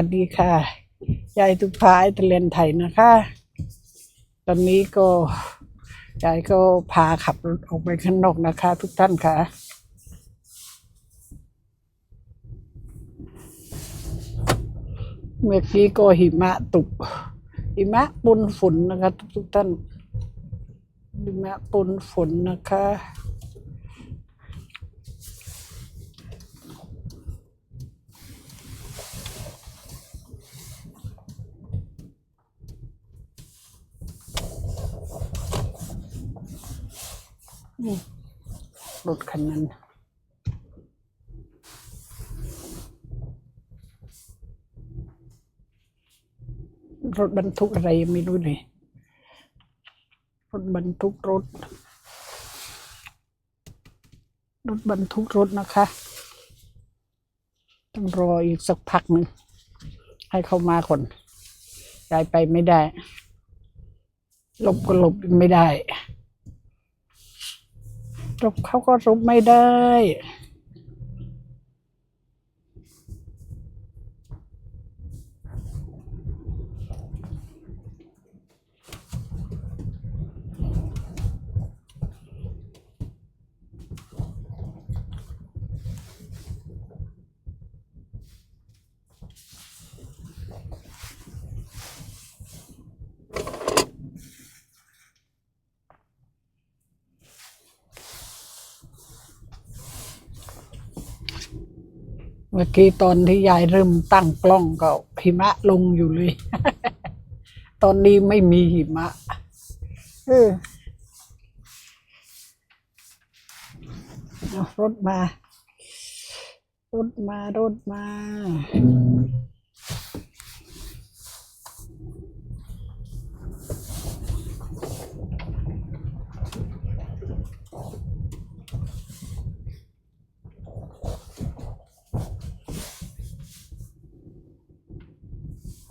วัสดีค่ะ ยายทุกพายตะเลนไทยนะคะ ตอนนี้ก็ยายก็พาขับรถออกไปข้างนอกนะคะ ทุกท่านค่ะ เมื่อกี้ก็หิมะตกหิมะปนฝนนะคะ ทุกท่านหิมะปนฝนนะคะ นี่รถคันนั้นรถบรรทุกอะไรยังไม่รู้เลยรถบรรทุกรถ รถบรรทุกรถนะคะ ต้องรออีกสักพักหนึ่งให้เขามาคนยายไปไม่ได้หลบก็หลบไม่ได้ รบเขาก็รบไม่ได้ มื่อกี้ตอนที่ยายเริ่มตั้งกล้องก็หิมะลงอยู่เลย ตอนนี้ไม่มีหิมะเออเอารถมารถมารถมา จ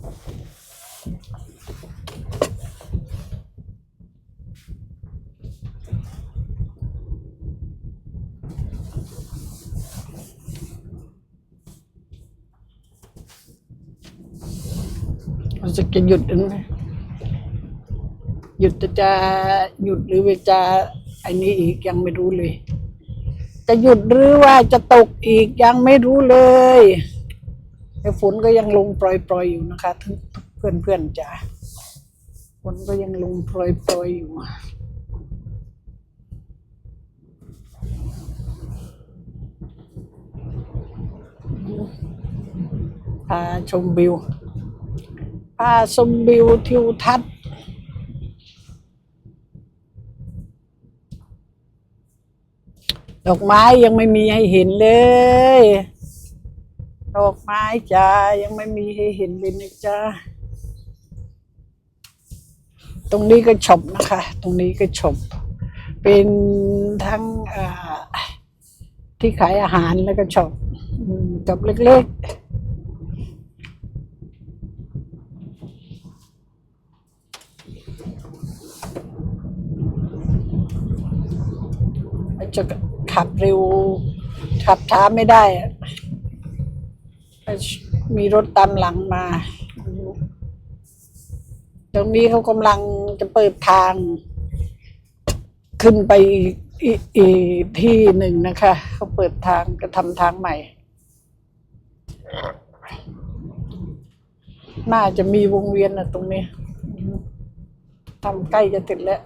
ะจะหยุดหรือไม่หยุดจะจะหยุดหรือจะอันนี้อีกยังไม่รู้เลย จะหยุดหรือว่าจะตกอีกยังไม่รู้เลย แต่ฝนก็ยังลงปล่อยๆอยู่นะคะทุกเพื่อนเพื่อนๆจ้ะฝนก็ยังลงปล่อยๆอยู่พาชมวิวพาชมวิวทิวทัศน์ดอกไม้ยังไม่มีให้เห็นเลย ดอกไม้จ้ายังไม่มีให้เห็นเลยนะจ้าตรงนี้ก็ชมนะคะ ตรงนี้ก็ชมเป็นทั้งที่ขายอาหารแล้วก็ชมอืมกับเล็กๆจะขับเร็วขับช้าไม่ได้ มีรถตามหลังมา ตรงนี้เขากำลังจะเปิดทาง ขึ้นไปอีกที่หนึ่งนะคะ เขาเปิดทางก็ทำทางใหม่ น่าจะมีวงเวียนนะตรงนี้ทำใกล้จะติดแล้ว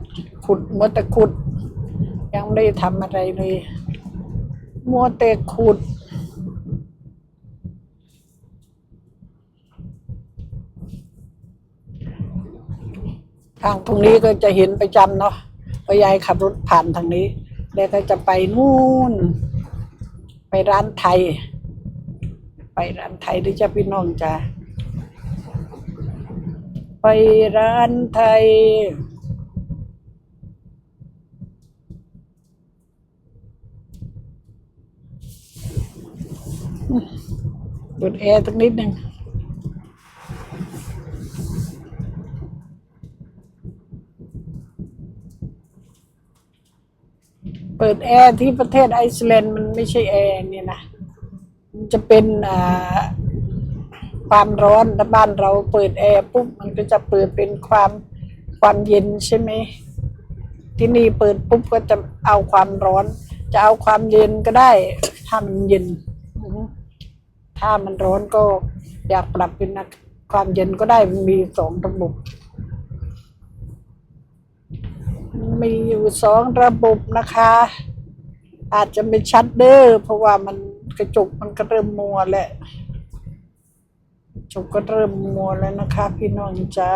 ขุดมัวแต่ขุด ยังไม่ได้ทำอะไรเลย มัวแต่ขุด ทางตรงนี้ก็จะเห็นประจำเนาะเพรายายขับรถผ่านทางนี้ แล้วก็จะไปนู่น ไปร้านไทย ไปร้านไทยด้วยจ้าพี่น้องจ้าไปร้านไทยเปิดแอร์สักนิดหนึ่ง เปิดแอร์ที่ประเทศไอซ์แลนด์มันไม่ใช่แอร์เนี่ยนะมันจะเป็นอ่าความร้อนถ้าบ้านเราเปิดแอร์ปุ๊บมันก็จะเปิดเป็นความความเย็นใช่ไหมที่นี่เปิดปุ๊บก็จะเอาความร้อน จะเอาความเย็นก็ได้ ถ้ามันเย็น ถ้ามันร้อนก็อยากปรับเป็นความเย็นก็ได้มันมีสองระบบ มีอยู่สองระบบนะคะ อาจจะไม่ชัดเด้อเพราะว่ามันกระจกมันก็เริ่มมัวแล้วกระจกก็เริ่มมัวแล้วนะคะ พี่น้องจ้า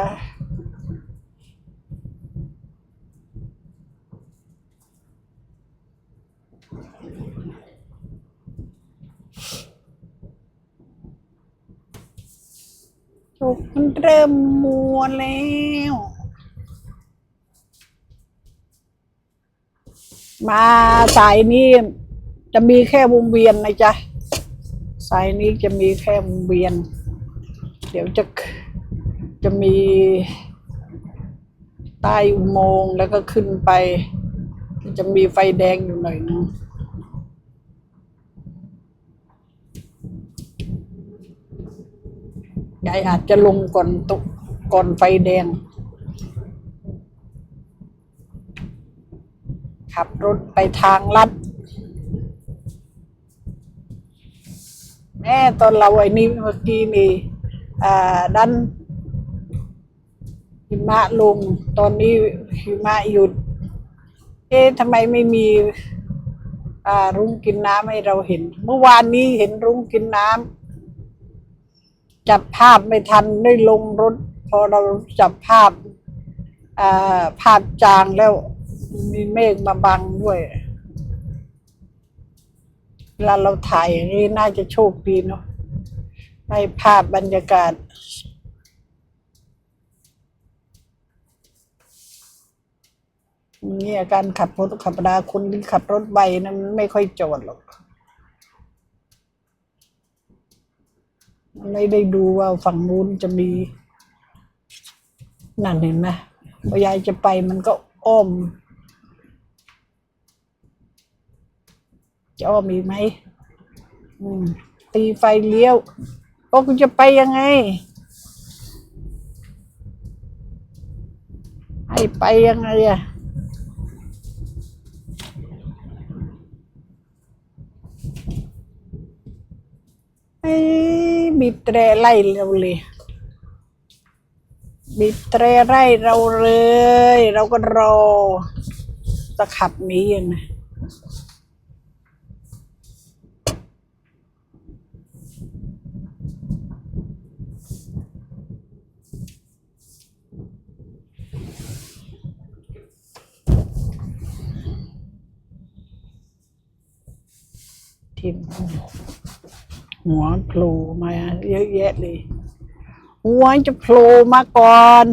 จกมันเริ่มมัวแล้ว มาสายนี้จะมีแค่วงเวียนนะจ๊ะสายนี้จะมีแค่วงเวียน เดี๋ยวจะจะมีใต้อุโมงค์แล้วก็ขึ้นไป จะมีไฟแดงอยู่หน่อยนึงยายอาจจะลงก่อนตุก่อนไฟแดง ขับรถไปทางลัดแม่ตอนเราไอ้นี่เมื่อกี้นี่อ่าดันหิมะลงตอนนี้หิมะหยุด เอ๊ะทำไมไม่มีรุ้งกินน้ำให้เราเห็น เมื่อวานนี้เห็นรุ้งกินน้ำจับภาพไม่ทันได้ลงรถ พอเราจับภาพภาพจางแล้ว มีเมฆมาบังด้วยเวลาเราถ่ายอย่างนี้น่าจะโชคดีเนาะให้ภาพบรรยากาศเนี่ยการขับรถขับราคนที่ขับรถไวนะมันไม่ค่อยจอดหรอกไม่ได้ดูว่าฝั่งนู้นจะมี นั่นเห็นไหมพอยายจะไปมันก็อ้อม จะอ้อมอีกไหมอืม ตีไฟเลี้ยวโอ้คุณจะไปยังไง ให้ไปยังไงอะไอ้บีบแตรไล่เราเลยบีบแตรไล่เราเลย เราก็รอจะขับหนี้ยัิน หัวโผล่มาเยอะแยะเลยหัวจะโผล่มาก่อน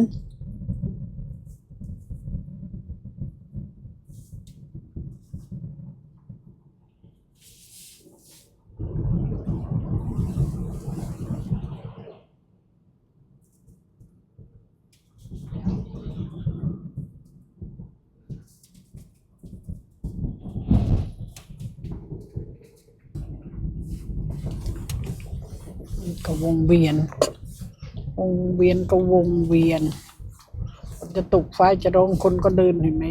ก็วงเวียน วงเวียนก็วงเวียน จะตกไฟจะร้องคนก็เดินเห็นไหม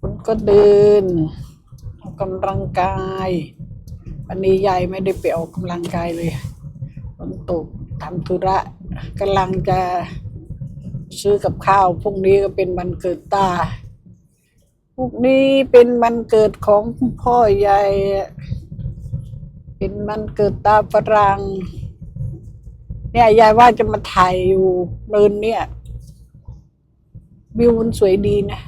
คนก็เดินออกกำลังกายวันนี้ยายไม่ได้ไปออกกำลังกายเลยฝนตกทำธุระกำลังจะซื้อกับข้าว พรุ่งนี้ก็เป็นวันเกิดตา พรุ่งนี้เป็นวันเกิดของพ่อยายเป็น มันเกิดตาฝรั่งเนี่ยยายว่าจะมาถ่ายอยู่เนินเนี่ยวิวมันสวยดีนะ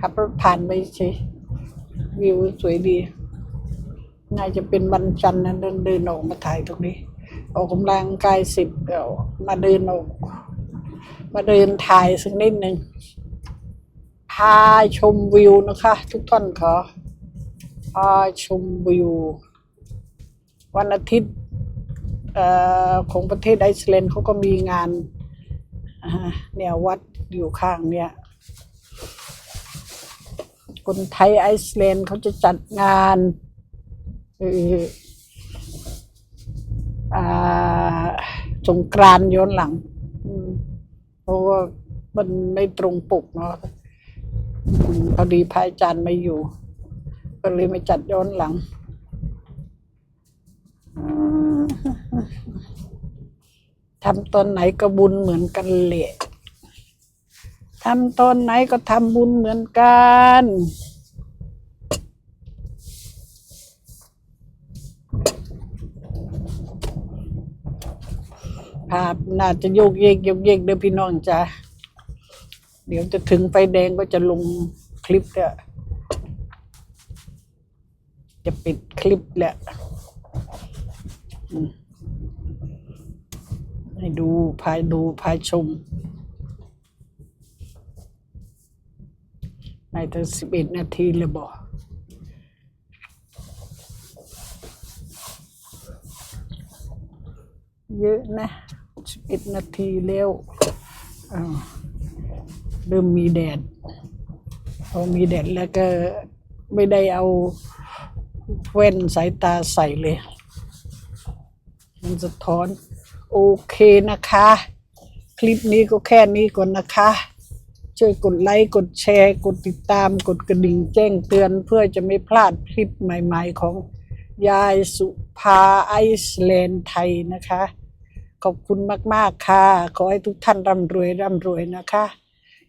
ขับรถผ่านไปเฉยวิวสวยดี น่าจะเป็นวันจันทร์นะเดินเดินออกมาถ่ายตรงนี้ ออกกำลังกายสิบเดี๋ยวมาเดินออก มาเดินถ่ายสักนิดหนึ่งพาชมวิวนะคะ ทุกท่านขอาชมวิว วันอาทิตย์ของประเทศไอซ์แลนด์เขาก็มีงานเนี่ยวัดอยู่ข้างเนี่ย คนไทยไอซ์แลนด์เขาจะจัดงานสงกรานย้อนหลังเพราะว่ามันไม่ตรงปกเนาะพอดีพระอาจารย์ไม่อยู่ ก็เลยไม่จัดย้อนหลัง ทำตอนไหนก็บุญเหมือนกันแหละทำตอนไหนก็ทำบุญเหมือนกันภาพน่าจะโยกเยกโยกเยกเด้อพี่น้องจ้ะเดี๋ยวจะถึงไฟแดงก็จะลงคลิปแล้ว จะปิดคลิปแล้วให้ดูพายดูพายชม ในถึงสิบเอ็ดนาทีเลยบอกเยอะนะสิบเอ็ดนาทีแล้วเริ่มมีแดดพอมีแดดแล้วก็ไม่ได้เอา แว่นสายตาใส่เลย มันสะท้อน โอเคนะคะ คลิปนี้ก็แค่นี้ก่อนนะคะ ช่วยกดไลค์กดแชร์ กดติดตาม กดกระดิ่งแจ้งเตือนเพื่อจะไม่พลาดคลิปใหม่ๆของยายสุภาไอซ์แลนด์ไทยนะคะ ขอบคุณมาก ๆ ค่ะ ขอให้ทุกท่านร่ำรวยร่ำรวยนะคะ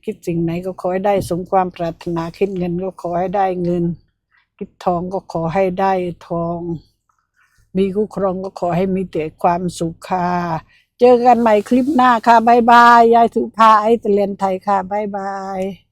คิดสิ่งไหนก็ขอให้ได้สมความปรารถนาคิดเงินก็ขอให้ได้เงิน คิดทองก็ขอให้ได้ทอง มีคู่ครองก็ขอให้มีแต่ความสุขค่ะ เจอกันใหม่คลิปหน้าค่ะ บ๊ายบาย ยายสุภาไอเตเลนไทยค่ะ บ๊ายบาย